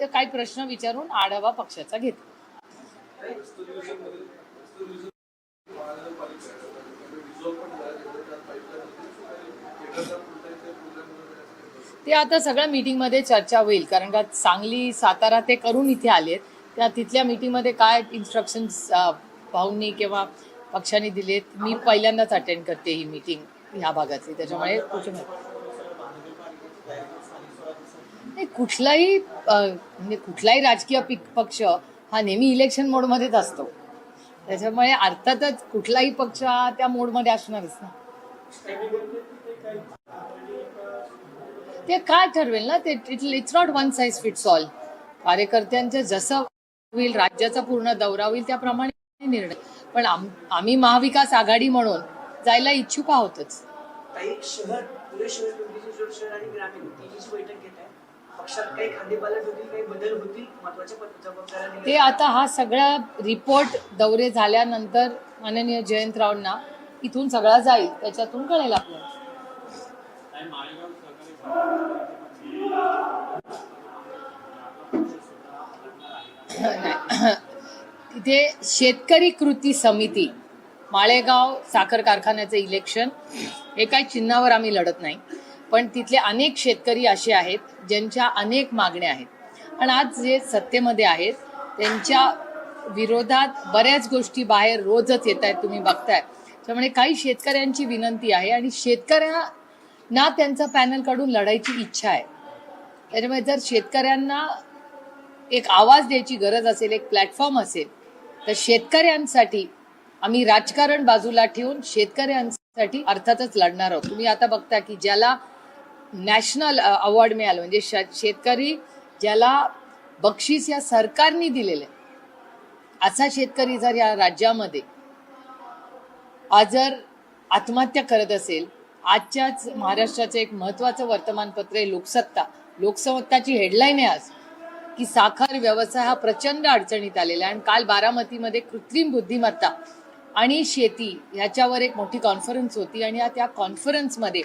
ते काही प्रश्न विचारून आढावा पक्षाचा घेतला. ते आता सगळ्या मीटिंगमध्ये चर्चा होईल कारण का सांगली सातारा ते करून इथे आलेत. त्या तिथल्या मीटिंगमध्ये काय इन्स्ट्रक्शन्स भाऊंनी किंवा पक्षांनी दिलेत मी पहिल्यांदाच अटेंड करते ही मीटिंग ह्या भागातली. त्याच्यामुळे कुठे नाही कुठलाही म्हणजे कुठलाही राजकीय पिक पक्ष हा नेहमी इलेक्शन मोडमध्येच असतो. त्याच्यामुळे अर्थातच कुठलाही पक्ष हा त्या मोडमध्ये असणारच ना. ते काय ठरवेल ना ते it's not one size fits all कार्यकर्त्यांचं जसं होईल राज्याचा पूर्ण दौरा होईल त्याप्रमाणे निर्णय. पण आम- आम्ही महाविकास आघाडी म्हणून जायला इच्छुक आहोतच. काही शहर पुणे शहर पिंपरी चिंचवड शहर आणि ग्रामीण तिन्हीची बैठक घेत आहे पक्षात काही खांदेपालट होतील काही बदल होतील? महत्त्वाच्या पद- जबाबदाऱ्या ते आता हा सगळा रिपोर्ट दौरे झाल्यानंतर माननीय जयंतरावांना इथून सगळा जाईल त्याच्यातून कळेल आपल्याला. तिथे शेतकरी कृती समिती माळेगाव साखर कारखान्याचं इलेक्शन हे काही चिन्हावर आम्ही लढत नाही. पण तिथले अनेक शेतकरी असे आहेत ज्यांच्या अनेक मागण्या आहेत. आणि आज जे सत्तेमध्ये आहेत त्यांच्या विरोधात बऱ्याच गोष्टी बाहेर रोजच येत आहेत तुम्ही बघताय. त्यामुळे काही शेतकऱ्यांची विनंती आहे आणि शेतकऱ्यांना त्यांचं पॅनलकडून लढायची इच्छा आहे. त्याच्यामुळे जर शेतकऱ्यांना एक आवाज द्यायची गरज असेल एक प्लॅटफॉर्म असेल तर शेतकऱ्यांसाठी आम्ही राजकारण बाजूला ठेवून शेतकऱ्यांसाठी अर्थातच लढणार आहोत. तुम्ही आता बघता की ज्याला नॅशनल अवॉर्ड मिळालं. म्हणजे श- शेतकरी ज्याला बक्षीस या सरकारने दिलेलं आहे. असा शेतकरी जर या राज्यामध्ये आज जर आत्महत्या करत असेल आजच्याच महाराष्ट्राचं एक महत्वाचं वर्तमानपत्र आहे लोकसत्ता. लोकसत्ताची हेडलाईन आहे आज की साखर व्यवसाय हा प्रचंड अडचणीत आलेला आहे. आणि काल बारामतीमध्ये कृत्रिम बुद्धिमत्ता आणि शेती ह्याच्यावर एक मोठी कॉन्फरन्स होती. आणि या त्या कॉन्फरन्समध्ये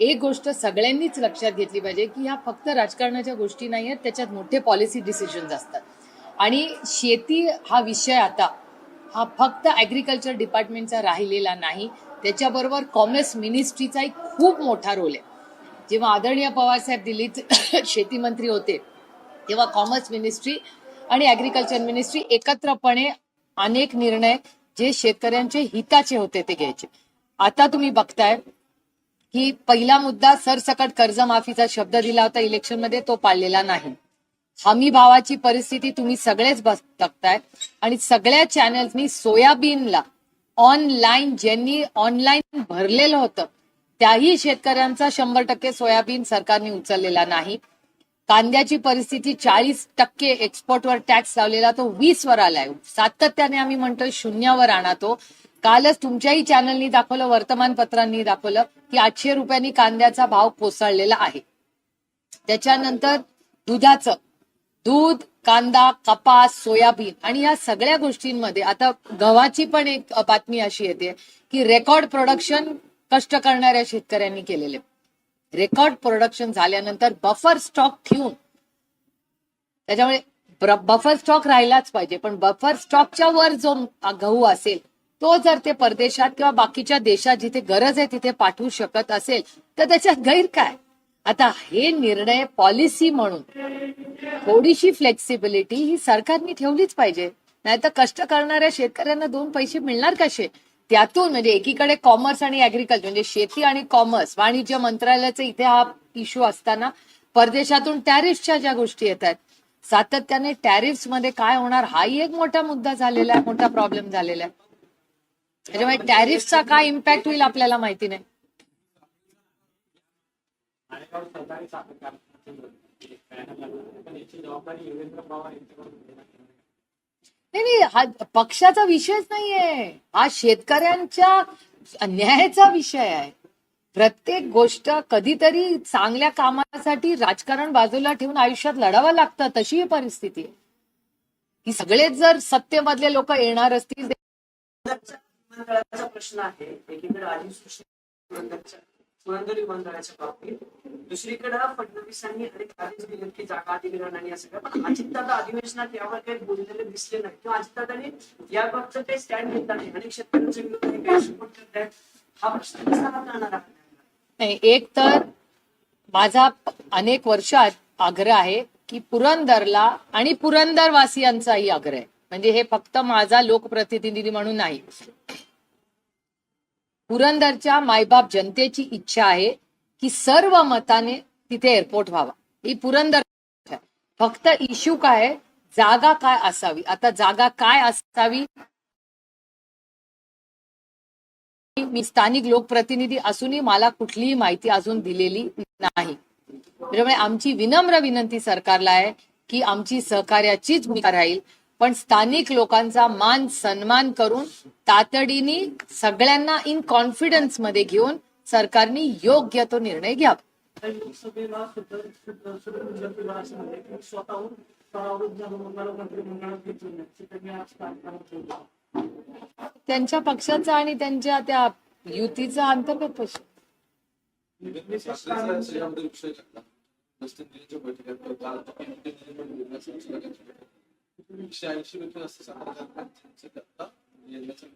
एक गोष्ट सगळ्यांनीच लक्षात घेतली पाहिजे की ह्या फक्त राजकारणाच्या गोष्टी नाही आहेत त्याच्यात मोठे पॉलिसी डिसिजन्स असतात. आणि शेती हा विषय आता हा फक्त ॲग्रिकल्चर डिपार्टमेंटचा राहिलेला नाही त्याच्याबरोबर कॉमर्स मिनिस्ट्रीचा एक खूप मोठा रोल आहे. जेव्हा आदरणीय पवारसाहेब दिल्लीत शेती मंत्री होते तेव्हा कॉमर्स मिनिस्ट्री आणि ॲग्रिकल्चर मिनिस्ट्री एकत्रपणे अनेक निर्णय जे शेतकऱ्यांचे हिताचे होते ते घ्यायचे. आता तुम्ही बघताय की पहिला मुद्दा सरसकट कर्जमाफीचा शब्द दिला होता इलेक्शनमध्ये तो पाळलेला नाही. हमी भावाची परिस्थिती तुम्ही सगळेच बघताय. आणि सगळ्या चॅनल्सनी सोयाबीनला ऑनलाईन ज्यांनी ऑनलाईन भरलेलं होतं त्याही शेतकऱ्यांचा शंभर टक्के सोयाबीन सरकारने उचललेला नाही. कांद्याची परिस्थिती चाळीस टक्के एक्सपोर्टवर टॅक्स लावलेला तो वीस वर आलाय. सातत्याने आम्ही म्हणतोय शून्यावर आणा तो. कालच तुमच्याही चॅनलनी दाखवलं वर्तमानपत्रांनी दाखवलं की आठशे रुपयांनी कांद्याचा भाव कोसळलेला आहे. त्याच्यानंतर दुधाचं. दूध कांदा कपास सोयाबीन आणि या सगळ्या गोष्टींमध्ये आता गव्हाची पण एक बातमी अशी येते की रेकॉर्ड प्रोडक्शन कष्ट करणाऱ्या शेतकऱ्यांनी केलेले. रेकॉर्ड प्रोडक्शन झाल्यानंतर बफर स्टॉक ठेवून. त्याच्यामुळे बफर स्टॉक राहिलाच पाहिजे पण बफर स्टॉकच्या वर जो गहू असेल तो जर ते परदेशात किंवा बाकीच्या देशात जिथे गरज आहे तिथे पाठवू शकत असेल तर त्याच्यात गैर काय? आता हे निर्णय पॉलिसी म्हणून थोडीशी फ्लेक्सिबिलिटी ही सरकारने ठेवलीच पाहिजे. नाही तर कष्ट करणाऱ्या शेतकऱ्यांना दोन पैसे मिळणार कसे? त्यातून म्हणजे एकीकडे कॉमर्स आणि ऍग्रिकल्चर म्हणजे शेती आणि कॉमर्स वाणिज्य मंत्रालयाचा इथे हा इश्यू असताना परदेशातून टॅरिफच्या ज्या गोष्टी येत आहेत सातत्याने टॅरिफ्समध्ये काय होणार? हाही एक मोठा मुद्दा झालेला आहे मोठा प्रॉब्लेम झालेला आहे. त्याच्यामुळे टॅरिफचा काय इम्पॅक्ट होईल आपल्याला माहिती नाही. नाही हा पक्षाचा विषयच नाहीये. हा शेतकऱ्यांच्या न्यायाचा विषय आहे. प्रत्येक गोष्ट कधीतरी चांगल्या कामासाठी राजकारण बाजूला ठेवून आयुष्यात लढावं लागतं तशी ही परिस्थिती आहे. की सगळेच जर सत्तेमधले लोक येणार असतील विमानतळाचा प्रश्न आहे. एकीकडे आधी सुशिक्षित विरोधकच्या विमानतळाच्या बाबतीत. दुसरीकडे फडणवीसांनी अनेक आदेश दिले की जागा अधिग्रहण आणि असं काय पण अजितदादा अधिवेशनात यावर काही बोललेले दिसले नाही. किंवा अजितदादांनी याबाबत काही स्टँड घेतला नाही. अनेक शेतकऱ्यांच्या विरोधात काही सपोर्ट करत आहेत. हा प्रश्न कसा राहणार आहात नाही एक तर माझा अनेक वर्षात आग्रह आहे की पुरंदरला आणि पुरंदरवासियांचाही आग्रह आहे. म्हणजे हे फक्त माझा लोकप्रतिनिधी म्हणून नाही. पुरंदरच्या मायबाप जनतेची इच्छा आहे की सर्व मताने तिथे एअरपोर्ट व्हावा. ही पुरंदर फक्त इश्यू काय जागा काय असावी? आता जागा काय असावी? मी स्थानिक लोकप्रतिनिधी असूनही मला कुठलीही माहिती अजून दिलेली नाही. त्यामुळे आमची विनम्र विनंती सरकारला आहे की आमची सहकार्याचीच भूमिका राहील. पण स्थानिक लोकांचा मान सन्मान करून तातडीने सगळ्यांना इन कॉन्फिडन्समध्ये घेऊन सरकारने योग्य तो निर्णय घ्यावा. त्यांच्या पक्षाचा आणि त्यांच्या त्या युतीचा अंतर्गत पक्ष बैठकीत काल केंद्रीय निवडणूक निर्णयाची सगळ्यांची बैठक एकशे ऐंशी व्यक्ती असं साखर कारखान्यांचे आता येण्याचं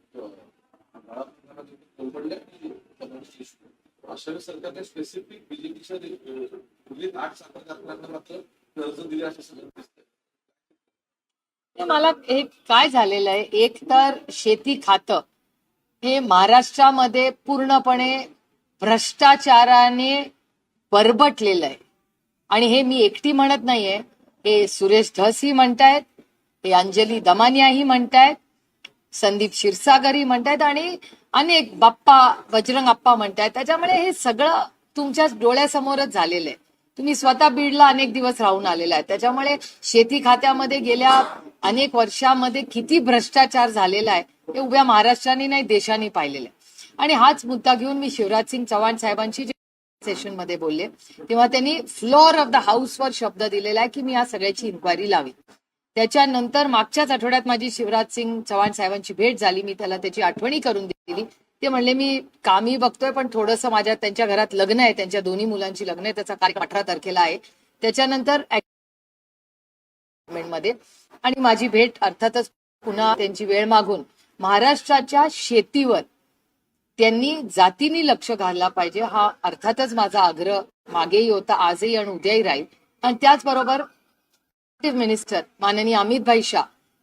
आणि अशा वेळी सरकारने स्पेसिफिक बीजेपीच्या दिल्लीत आठ साखर कारखान्यांना मात्र कर्ज दिले असे सगळं मला हे काय झालेलं आहे? एक तर शेती खातं. हे महाराष्ट्रामध्ये पूर्णपणे भ्रष्टाचाराने बरबटलेलं आहे. आणि हे मी एकटी म्हणत नाहीये. हे सुरेश धस ही म्हणतायत. हे अंजली दमानियाही म्हणतायत संदीप क्षीरसागरही म्हणतायत आणि अनेक बाप्पा बजरंग अप्पा म्हणतायत. त्याच्यामुळे हे सगळं तुमच्या डोळ्यासमोरच झालेलं आहे तुम्ही स्वतः बीडला अनेक दिवस राहून आलेला आहे. त्याच्यामुळे शेती खात्यामध्ये गेल्या अनेक वर्षामध्ये किती भ्रष्टाचार झालेला आहे हे उभ्या महाराष्ट्राने नाही देशाने पाहिलेलं आहे. आणि हाच मुद्दा घेऊन मी शिवराज सिंग चव्हाण साहेबांशी सेशनमध्ये बोलले तेव्हा त्यांनी फ्लोअर ऑफ द हाऊसवर शब्द दिलेला आहे की मी या सगळ्याची इन्क्वायरी लावी त्याच्यानंतर मागच्याच आठवड्यात माझी शिवराज सिंग चव्हाण साहेबांची भेट झाली. मी त्याला त्याची आठवणी करून दिली. ते म्हणले मी कामही बघतोय पण थोडंसं माझ्या त्यांच्या घरात लग्न आहे. त्यांच्या दोन्ही मुलांची लग्न आहे. त्याचा कार्यक्रम अठरा तारखेला आहे. त्याच्यानंतरमध्ये आणि माझी भेट अर्थातच पुन्हा त्यांची वेळ मागून महाराष्ट्राच्या शेतीवर त्यांनी जातीने लक्ष घालला पाहिजे. हा अर्थातच माझा आग्रह मागेही होता. आजही आणि उद्याही राहील. आणि त्याचबरोबर मिनिस्टर माननीय अमित भाई शाह.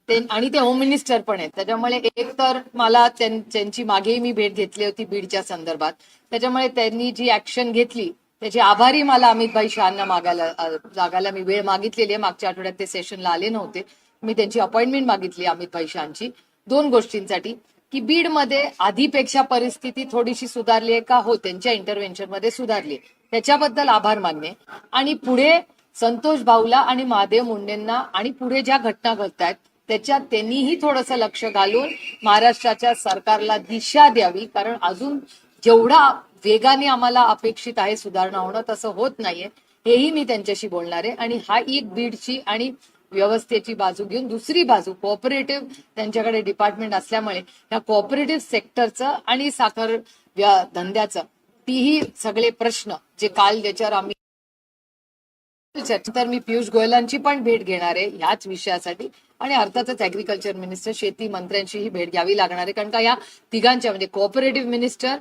ते आणि ते होम मिनिस्टर पण आहेत. त्याच्यामुळे एक तर मला त्यांची मागेही मी भेट घेतली होती बीडच्या संदर्भात. त्याच्यामुळे त्यांनी जी ऍक्शन घेतली त्याचे आभारी मला अमित भाई शहाना मागायला जागायला मी वेळ मागितलेली आहे. मागच्या आठवड्यात ते सेशनला आले नव्हते. मी त्यांची अपॉइंटमेंट मागितली अमित भाई शहाची. दोन गोष्टींसाठी. की बीडमध्ये आधीपेक्षा परिस्थिती थोडीशी सुधारली आहे का? हो त्यांच्या इंटरव्हेन्शनमध्ये सुधारली त्याच्याबद्दल आभार मानणे. आणि पुढे संतोष भाऊला आणि महादेव मुंडेंना आणि पुढे ज्या घटना घडत आहेत त्याच्यात त्यांनीही थोडंसं लक्ष घालून महाराष्ट्राच्या सरकारला दिशा द्यावी. कारण अजून जेवढा वेगाने आम्हाला अपेक्षित आहे सुधारणा होणं तसं होत नाहीये. हेही मी त्यांच्याशी बोलणार आहे. आणि हा एक बीडची आणि व्यवस्थेची बाजू घेऊन दुसरी बाजू कोऑपरेटिव्ह त्यांच्याकडे डिपार्टमेंट असल्यामुळे या कोऑपरेटिव्ह सेक्टरचं आणि साखर धंद्याचं तीही सगळे प्रश्न जे काल ज्याच्यावर आम्ही तर मी पियुष गोयलांची पण भेट घेणार आहे ह्याच विषयासाठी. आणि अर्थातच ऍग्रीकल्चर मिनिस्टर शेती मंत्र्यांचीही भेट घ्यावी लागणार आहे. कारण का या तिघांच्या म्हणजे कोऑपरेटिव्ह मिनिस्टर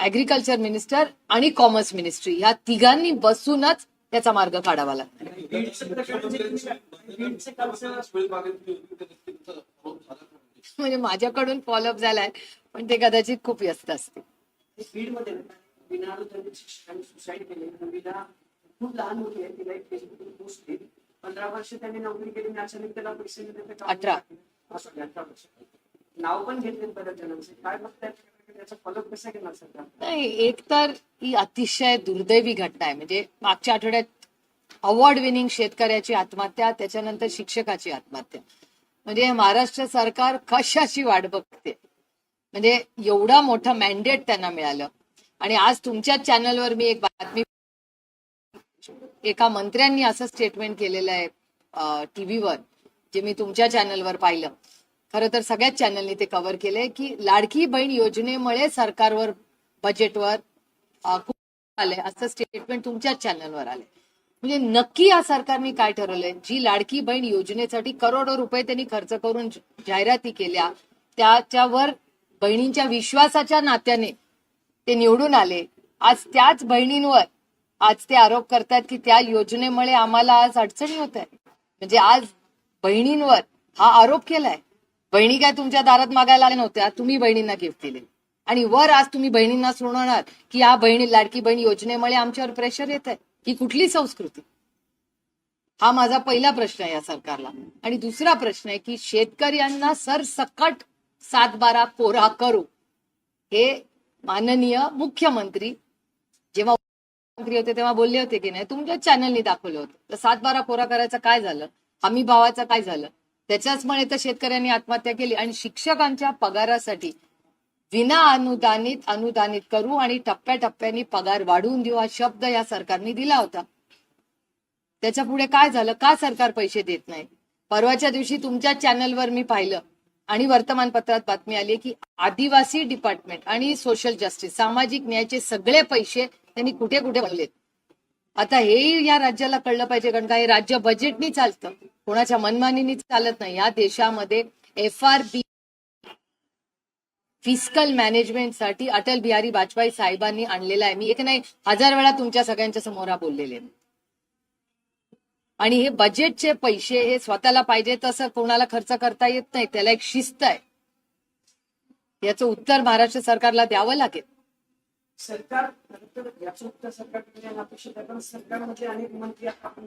ऍग्रीकल्चर मिनिस्टर आणि कॉमर्स मिनिस्ट्री ह्या तिघांनी बसूनच त्याचा मार्ग काढावा लागतो म्हणजे माझ्याकडून फॉलोअप झालाय पण ते कदाचित खूप व्यस्त असते खूप लहान होती आहे तिला एक फेसबुक पोस्ट केली. पंधरा वर्ष त्यांनी नोकरी केली आणि अचानक त्याला पैसे अठरा. असं अठरा वर्ष. नाव पण घेतले बऱ्याच जणांचे काय बघताय नाही एक तर ही अतिशय दुर्दैवी घटना आहे. म्हणजे मागच्या आठवड्यात अवॉर्ड विनिंग शेतकऱ्याची आत्महत्या त्याच्यानंतर शिक्षकाची आत्महत्या. म्हणजे महाराष्ट्र सरकार कशाची वाट बघते? म्हणजे एवढा मोठा मॅन्डेट त्यांना मिळालं. आणि आज तुमच्याच चॅनलवर मी एक बातमी एका मंत्र्यांनी असं स्टेटमेंट केलेलं आहे टीव्हीवर जे मी तुमच्या चॅनलवर पाहिलं. खरं तर सगळ्याच चॅनलनी ते कव्हर केलंय की लाडकी बहीण योजनेमुळे सरकारवर बजेटवर अ, खूप आलंय असं स्टेटमेंट तुमच्याच चॅनलवर आले म्हणजे नक्की या सरकारने काय ठरवलंय? जी लाडकी बहीण योजनेसाठी करोडो रुपये त्यांनी खर्च करून जाहिराती केल्या त्याच्यावर बहिणींच्या विश्वासाच्या नात्याने ते निवडून आले. आज त्याच बहिणींवर आज ते आरोप करतात की त्या योजनेमुळे आम्हाला आज अडचणी होत आहे म्हणजे आज बहिणींवर हा आरोप केलाय. बहिणी काय तुमच्या दारात मागायला आल्या नव्हत्या तुम्ही बहिणींना गिफ्ट दिले. आणि वर आज तुम्ही बहिणींना सोडवणार की या बहिणी लाडकी बहीण योजनेमुळे आमच्यावर प्रेशर येत आहे ही कुठली संस्कृती? हा माझा पहिला प्रश्न आहे या सरकारला. आणि दुसरा प्रश्न आहे की शेतकऱ्यांना सरसकट सात बारा कोरा करू. हे माननीय मुख्यमंत्री जेव्हा मुख्यमंत्री होते तेव्हा बोलले होते की नाही तुमच्या चॅनलनी दाखवलं होतं. तर सात बारा कोरा करायचं काय झालं? हमी भावाचं काय झालं? त्याच्याचमुळे तर शेतकऱ्यांनी आत्महत्या केली आणि शिक्षकांच्या पगारासाठी विना अनुदानित अनुदानित करू आणि टप्प्याटप्प्याने पगार वाढवून देऊ हा शब्द या सरकारने दिला होता. त्याच्या पुढे काय झालं? का सरकार पैसे देत नाही? परवाच्या दिवशी तुमच्या चॅनलवर मी पाहिलं आणि वर्तमानपत्रात बातमी आली की आदिवासी डिपार्टमेंट आणि सोशल जस्टिस सामाजिक न्यायाचे सगळे पैसे त्यांनी कुठे कुठे भरलेत आता हे या राज्याला कळलं पाहिजे कारण का हे राज्य बजेटनी चालतं. कोणाच्या मनमानीनी चालत नाही. या देशामध्ये एफ आर बी फिस्कल मॅनेजमेंटसाठी अटल बिहारी वाजपेयी साहेबांनी आणलेला आहे. मी एक नाही हजार वेळा तुमच्या सगळ्यांच्या समोर बोललेले आणि हे बजेटचे पैसे हे स्वतःला पाहिजे तसं कोणाला खर्च करता येत नाही. त्याला एक शिस्त आहे. याचं उत्तर महाराष्ट्र सरकारला द्यावं लागेल. सरकार खरं तर याचं उत्तर सरकारकडे अपेक्षित आहे पण सरकारमधले अनेक मंत्री आता आपण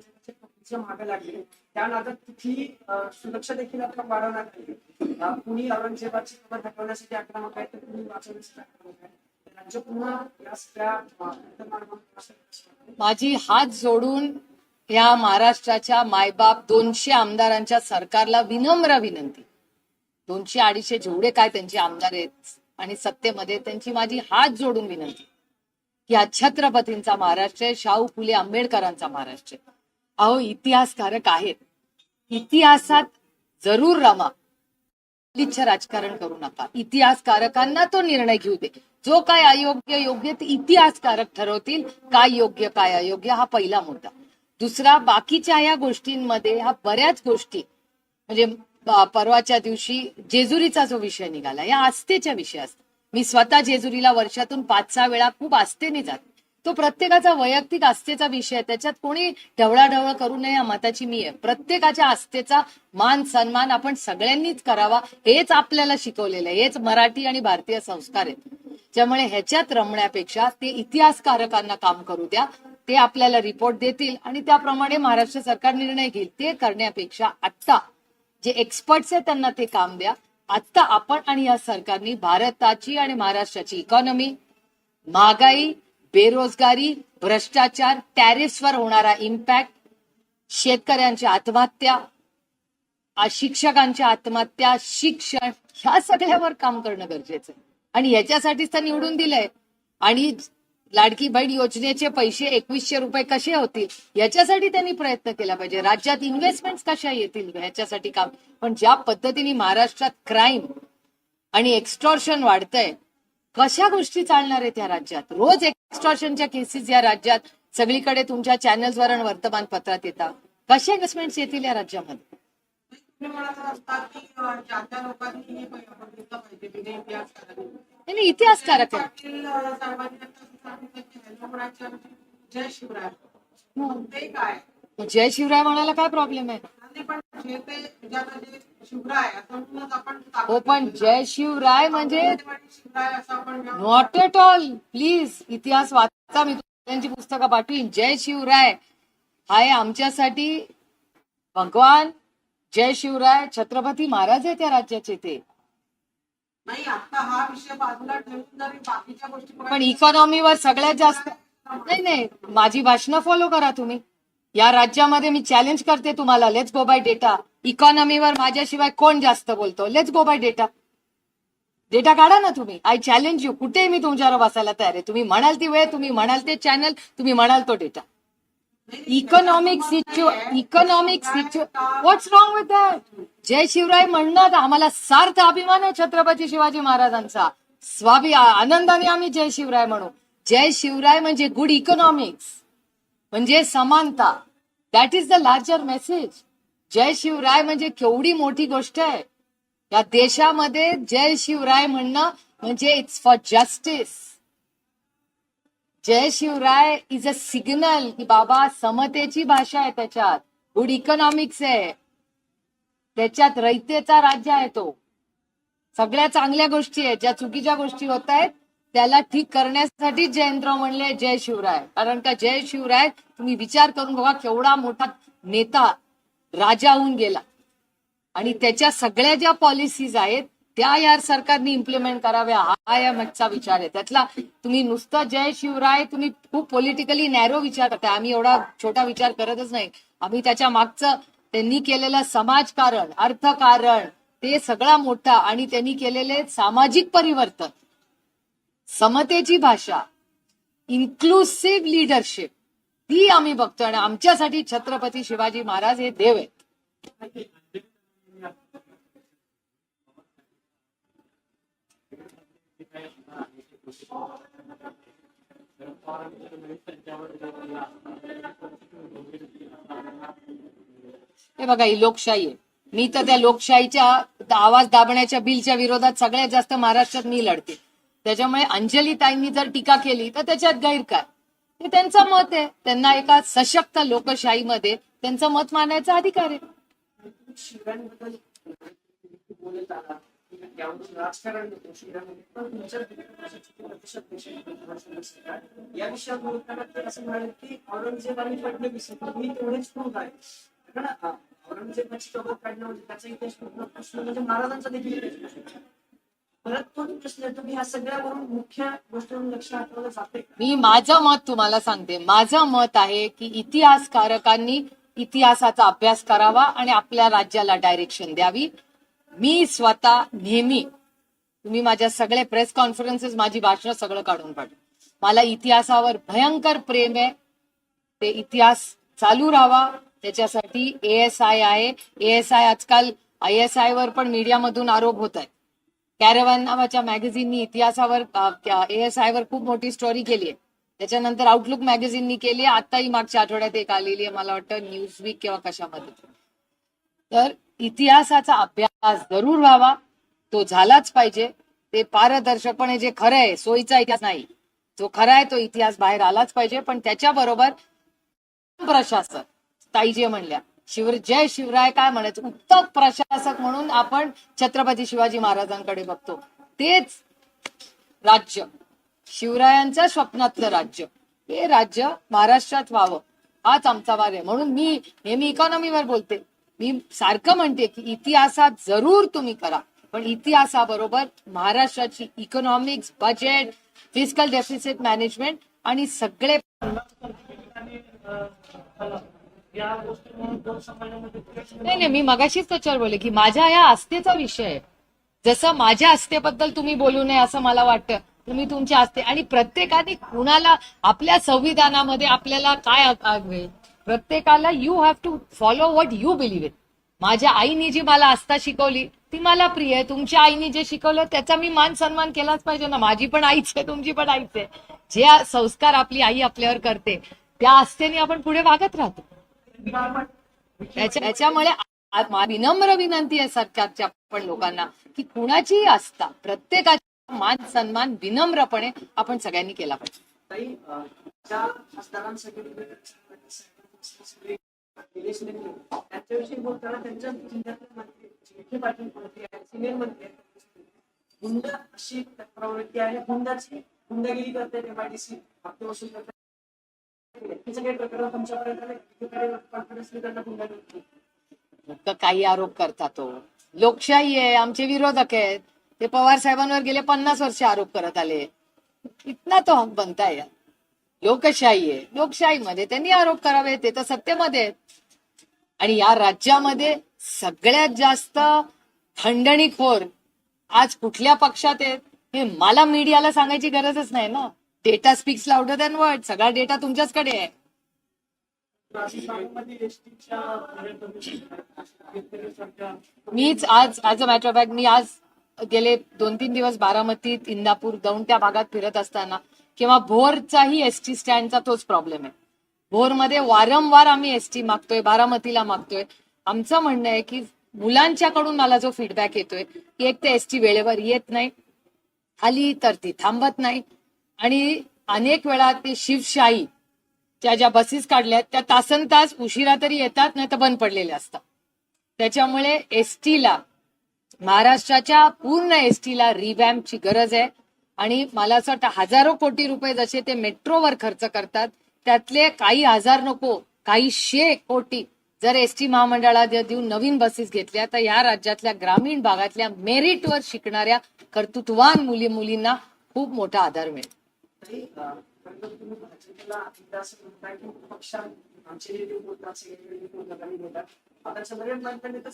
मागे लागले. त्या नादात तिथली सुरक्षा देखील आता वाढवण्यात आली कुणी औरंगजेबाची खबर हटवण्यासाठी आक्रमक आहे तर कुणी वाचवण्यासाठी आक्रमक आहे. राज्य पुन्हा या सगळ्या माझी हात जोडून या महाराष्ट्राच्या मायबाप दोनशे आमदारांच्या सरकारला विनम्र विनंती. दोनशे अडीचशे जेवढे काय त्यांचे आमदार आहेत आणि सत्तेमध्ये त्यांची माझी हात जोडून विनंती. की हा छत्रपतींचा महाराष्ट्र शाहू फुले आंबेडकरांचा महाराष्ट्र अहो इतिहासकारक आहेत. इतिहासात जरूर रमा. लिच्छ राजकारण करू नका. इतिहासकारकांना तो निर्णय घेऊ दे. जो काय अयोग्य योग्य ते इतिहासकारक ठरवतील काय योग्य काय अयोग्य हा पहिला मुद्दा. दुसरा बाकीच्या या गोष्टींमध्ये ह्या बऱ्याच गोष्टी म्हणजे परवाच्या दिवशी जेजुरीचा जो विषय निघाला या आस्थेच्या विषय असतात. मी स्वतः जेजुरीला वर्षातून पाच सहा वेळा खूप आस्थेने जाते. तो प्रत्येकाचा वैयक्तिक आस्थेचा विषय आहे. त्याच्यात कोणी ढवळाढवळ करू नये या मताची मी आहे. प्रत्येकाच्या आस्थेचा मान सन्मान आपण सगळ्यांनीच करावा हेच आपल्याला शिकवलेलं आहे. हेच मराठी आणि भारतीय संस्कार आहेत. त्यामुळे ह्याच्यात रमण्यापेक्षा ते इतिहासकारकांना काम करू द्या. ते आपल्याला रिपोर्ट देतील आणि त्याप्रमाणे महाराष्ट्र सरकार निर्णय घेईल. ते करण्यापेक्षा आत्ता जे एक्सपर्ट्स आहेत त्यांना ते काम द्या. आत्ता आपण आणि या सरकारने भारताची आणि महाराष्ट्राची इकॉनॉमी महागाई बेरोजगारी भ्रष्टाचार टॅरिफवर होणारा इम्पॅक्ट शेतकऱ्यांच्या आत्महत्या आ- शिक्षकांच्या आत्महत्या शिक्षण ह्या सगळ्यावर काम करणं गरजेचं आहे. आणि ह्याच्यासाठीच तर निवडून दिलंय. आणि लाडकी बहीण योजनेचे पैसे एकवीसशे रुपये कसे होतील? याच्यासाठी त्यांनी प्रयत्न केला पाहिजे. राज्यात इन्व्हेस्टमेंट कशा येतील? ह्याच्यासाठी काम. पण ज्या पद्धतीने महाराष्ट्रात क्राईम आणि एक्स्टॉर्शन वाढतंय कशा गोष्टी चालणार आहेत या राज्यात? रोज एक्स्टॉर्शनच्या केसेस या राज्यात. सगळीकडे तुमच्या चॅनल्सवर आणि वर्तमानपत्रात येतात. कशा इन्व्हेस्टमेंट्स येतील या राज्यामध्ये? म्हणत असतात की ज्या त्या लोकांनी हे पाहिजे. इतिहास नाही इतिहासकारक आहे जय शिवराय ते. काय जय शिवराय म्हणायला काय प्रॉब्लेम आहे? पण हो पण जय शिवराय म्हणजे नॉट एट ऑल प्लीज इतिहास वाचा मी त्यांची पुस्तकं पाठवीन. जय शिवराय. हाय आमच्यासाठी. भगवान जय शिवराय. छत्रपती महाराज आहे त्या राज्याचे ते. नाही आता हा विषय बाजूला ठेवून जरी बाकीच्या गोष्टी पण इकॉनॉमीवर सगळ्यात जास्त नाही नाही माझी भाषणं फॉलो करा तुम्ही. या राज्यामध्ये मी चॅलेंज करते तुम्हाला. लेट्स गो बाय डेटा इकॉनॉमीवर माझ्याशिवाय कोण जास्त बोलतो? Let's go by data data काढा ना तुम्ही. आय चॅलेंज यू कुठेही मी तुमच्यावर बसायला तयार आहे. तुम्ही म्हणाल ती वेळ तुम्ही म्हणाल ते चॅनल तुम्ही म्हणाल तो डेटा इकॉनॉमिक सिच्यु economic सिच्यु what's wrong with that Jai Shivrai म्हणणं आम्हाला सार्थ अभिमान आहे छत्रपती शिवाजी महाराजांचा. स्वाभी आनंदाने आम्ही जय शिवराय म्हणू. जय शिवराय म्हणजे गुड इकॉनॉमिक्स म्हणजे समानता. That is the larger message जय शिवराय म्हणजे केवढी मोठी गोष्ट आहे. या देशामध्ये जय शिवराय म्हणणं म्हणजे it's for justice Jai Shivray is a signal. की बाबा समतेची भाषा आहे त्याच्यात. गुड इकॉनॉमिक्स आहे. त्याच्यात रयतेचा राज्य आहे तो. सगळ्या चांगल्या गोष्टी आहेत. ज्या चुकीच्या गोष्टी होत आहेत त्याला ठीक करण्यासाठी जयंतराव म्हणले जय शिवराय. कारण का जय शिवराय तुम्ही विचार करून बघा केवढा मोठा नेता राजा होऊन गेला. आणि त्याच्या सगळ्या ज्या पॉलिसीज आहेत त्या या सरकारने इम्प्लिमेंट कराव्या हा या मागचा विचार आहे. त्यातला तुम्ही नुसतं जय शिवराय तुम्ही खूप पॉलिटिकली नॅरो विचार करताय. आम्ही एवढा छोटा विचार करतच नाही. आम्ही त्याच्या मागचं त्यांनी केलेलं समाजकारण अर्थकारण ते सगळा मोठा आणि त्यांनी केलेले सामाजिक परिवर्तन समतेची भाषा इन्क्लुसिव्ह लिडरशिप ती आम्ही बघतोय. आणि आमच्यासाठी छत्रपती शिवाजी महाराज हे देव आहेत. हे बघा ही लोकशाही आहे. मी तर त्या लोकशाहीच्या आवाज दाबण्याच्या बिलच्या विरोधात सगळ्यात जास्त महाराष्ट्रात मी लढते. त्याच्यामुळे अंजली ताईंनी जर टीका केली तर त्याच्यात गैर काय हे त्यांचं मत आहे. त्यांना एका सशक्त लोकशाहीमध्ये त्यांचं मत मांडायचा अधिकार आहे. शिवरायांबद्दल राजकारण या विषयावर बोलताना ते असं म्हणाले की औरंगजेब आणि फडणवीस मी तेवढेच क्रूर आहे कारण औरंगजेबाची चौकट काढणं म्हणजे त्याचा इतिहास प्रश्न म्हणजे महाराजांचा देखील इतिहास परत तो प्रश्न येतो की ह्या सगळ्यावरून मुख्य गोष्टीवरून लक्ष हटवलं जाते मी माझं मत तुम्हाला सांगते. माझं मत आहे की इतिहासकारकांनी इतिहासाचा अभ्यास करावा आणि आपल्या राज्याला डायरेक्शन द्यावी. मी स्वतः नेहमी तुम्ही माझ्या सगळे प्रेस कॉन्फरन्सेस माझी भाषण सगळं काढून पाठव मला इतिहासावर भयंकर प्रेम आहे. ते इतिहास चालू राहावा. त्याच्यासाठी एएसआय आहे. एएसआय आजकाल आय एस आय वर पण मीडियामधून आरोप होत आहे. कॅरेवन नावाच्या मॅगझिननी इतिहासावर एएसआय वर खूप मोठी स्टोरी केली आहे. त्याच्यानंतर आउटलुक मॅगझिननी केली आहे. आताही मागच्या आठवड्यात एक आलेली आहे. मला वाटतं न्यूज वीक किंवा कशामध्ये. तर इतिहासाचा अभ्यास जरूर व्हावा. तो झालाच पाहिजे. ते पारदर्शकपणे जे खरं आहे सोयीचा इतिहास नाही. जो खरा आहे तो इतिहास बाहेर आलाच पाहिजे. पण त्याच्याबरोबर प्रशासक ताई जे म्हणल्या शिव जय शिवराय काय म्हणायचं उत्तम प्रशासक म्हणून आपण छत्रपती शिवाजी महाराजांकडे बघतो. तेच राज्य. शिवरायांच्या स्वप्नातलं राज्य. हे राज्य महाराष्ट्रात व्हावं. हाच आमचा वार आहे. म्हणून मी नेहमी इकॉनॉमीवर बोलते. मी सारखं म्हणते की इतिहासात जरूर तुम्ही करा. पण इतिहासाबरोबर महाराष्ट्राची economics budget physical deficit management आणि सगळे नाही नाही मी मगाशीच त्याच्यावर बोलले की माझ्या या आस्थेचा विषय आहे. जसं माझ्या आस्थेबद्दल तुम्ही बोलू नये असं मला वाटतं तुम्ही तुमच्या आस्थे आणि प्रत्येकाने कुणाला आपल्या संविधानामध्ये आपल्याला काय हवे प्रत्येकाला you have to follow what you believe in माझ्या आईने जी मला आस्था शिकवली ती मला प्रिय आहे. तुमच्या आईने जे शिकवलं त्याचा मी मान सन्मान केलाच पाहिजे ना. माझी पण आईच आहे तुमची पण आईच आहे. जे संस्कार आपली आई आपल्यावर करते त्या आस्थेने आपण पुढे वागत राहतो. त्याच्यामुळे विनम्र विनंती आहे सरकारच्या पण लोकांना की कुणाचीही आस्था प्रत्येकाचा मान सन्मान विनम्रपणे आपण सगळ्यांनी केला पाहिजे ताई अ, ज्या खासदारांसाठी निलेश लंके त्यांच्याविषयी बोलताना त्यांच्या जिल्ह्यातले मंत्री विखे पाटील मंत्री आहेत सिनियर मंत्री आहेत गुंड अशी प्रवृत्ती आहे गुंडाची गुंडगिरी करते एमआयडीसी हप्ते वसूल करते हे सगळे प्रकरण तुमच्यापर्यंत कॉन्फिडन्स त्यांना गुंडागिरी काही आरोप करता तो. लोकशाही आहे आमचे विरोधक आहेत. ते पवार साहेबांवर गेले पन्नास वर्ष आरोप करत आले. इतना तो हक बनताय यार. लोकशाही आहे लोकशाहीमध्ये त्यांनी आरोप करावे ते तर सत्तेमध्ये आहेत. आणि या राज्यामध्ये सगळ्यात जास्त खंडणीखोर आज कुठल्या पक्षात आहेत हे मला मीडियाला सांगायची गरजच नाही ना. Data speaks louder than word सगळा डेटा तुमच्याचकडे आहे. मीच आज as a matter of fact मी आज गेले दोन तीन दिवस बारामतीत इंदापूर जाऊन त्या भागात फिरत असताना किंवा भोरचाही एसटी स्टँडचा तोच प्रॉब्लेम आहे. भोरमध्ये वारंवार आम्ही एसटी मागतोय बारामतीला मागतोय. आमचं म्हणणं आहे की मुलांच्याकडून मला जो फीडबॅक येतोय की एक ते एसटी वेळेवर येत नाही आली तर ती थांबत नाही. आणि अनेक वेळा ते शिवशाही त्या ज्या बसेस काढल्यात त्या तासन तास उशिरा तरी येतात नाही तर बंद पडलेल्या असतात. त्याच्यामुळे एसटीला महाराष्ट्राच्या पूर्ण एसटीला रिवॅम्पची गरज आहे. आणि मला असं वाटतं हजारो कोटी रुपये जसे ते मेट्रोवर खर्च करतात त्यातले काही हजार नको काही शे कोटी जर एस टी महामंडळात देऊन नवीन बसेस घेतल्या तर या राज्यातल्या ग्रामीण भागातल्या मेरिटवर शिकणाऱ्या कर्तृत्वान मुली मुलींना खूप मोठा आधार मिळेल. आता चंद्रकांत पाटलांनी तर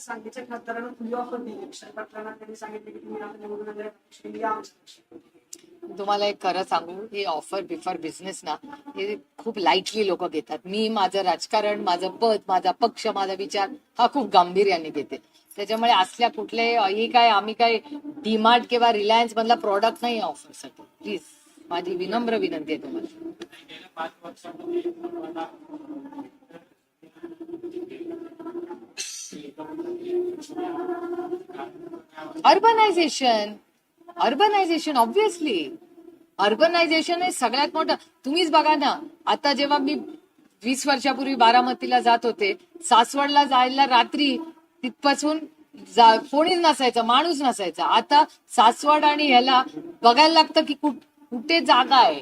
खासदारांना ऑफर दिली. पाटलांना त्यांनी की तुम्ही आता निवडून आमच्या तुम्हाला एक खरं सांगू हे ऑफर बिफर बिझनेस ना हे खूप लाईटली लोक घेतात. मी माझं राजकारण माझं पद माझा पक्ष माझा विचार हा खूप गांभीर्याने घेते. त्याच्यामुळे असल्या कुठले हे काय आम्ही काय डीमार्ट किंवा रिलायन्स मधला प्रॉडक्ट नाही ऑफरसाठी प्लीज माझी विनम्र विनंती आहे तुम्हाला. अर्बनायझेशन अर्बनायझेशन ऑब्विसली अर्बनायझेशन हे सगळ्यात मोठं. तुम्हीच बघा ना आता जेव्हा मी वीस वर्षापूर्वी बारामतीला जात होते सासवडला जायला रात्री तिथपासून जा- कोणीच नसायचं माणूस नसायचा. आता सासवड आणि ह्याला बघायला लागतं की कुठे जागा आहे.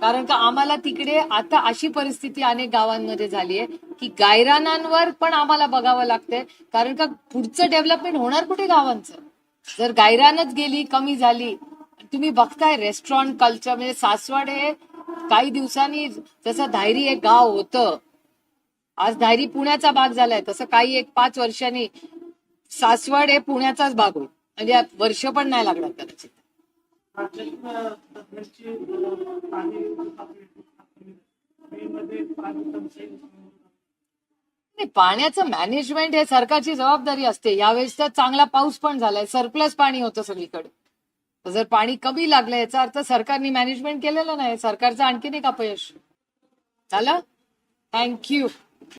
कारण का आम्हाला तिकडे आता अशी परिस्थिती अनेक गावांमध्ये झाली आहे की गायरानांवर पण आम्हाला बघावं लागतंय. कारण का पुढचं डेव्हलपमेंट होणार कुठे गावांचं? जर गायरानच गेली कमी झाली तुम्ही बघताय रेस्टॉरंट कल्चर म्हणजे सासवड हे काही दिवसांनी जसं धायरी एक गाव होतं आज धायरी पुण्याचा भाग झालाय तसं काही एक पाच वर्षांनी सासवड हे पुण्याचाच भाग होईल. म्हणजे वर्ष पण नाही लागणार कदाचित. पाणी नाही पाण्याचं मॅनेजमेंट हे सरकारची जबाबदारी असते. यावेळेस तर चांगला पाऊस पण झालाय. सरप्लस पाणी होतं सगळीकडे. जर पाणी कमी लागलं याचा अर्थ सरकारने मॅनेजमेंट केलेलं नाही. सरकारचं आणखीन एक अपयश. झालं? थँक्यू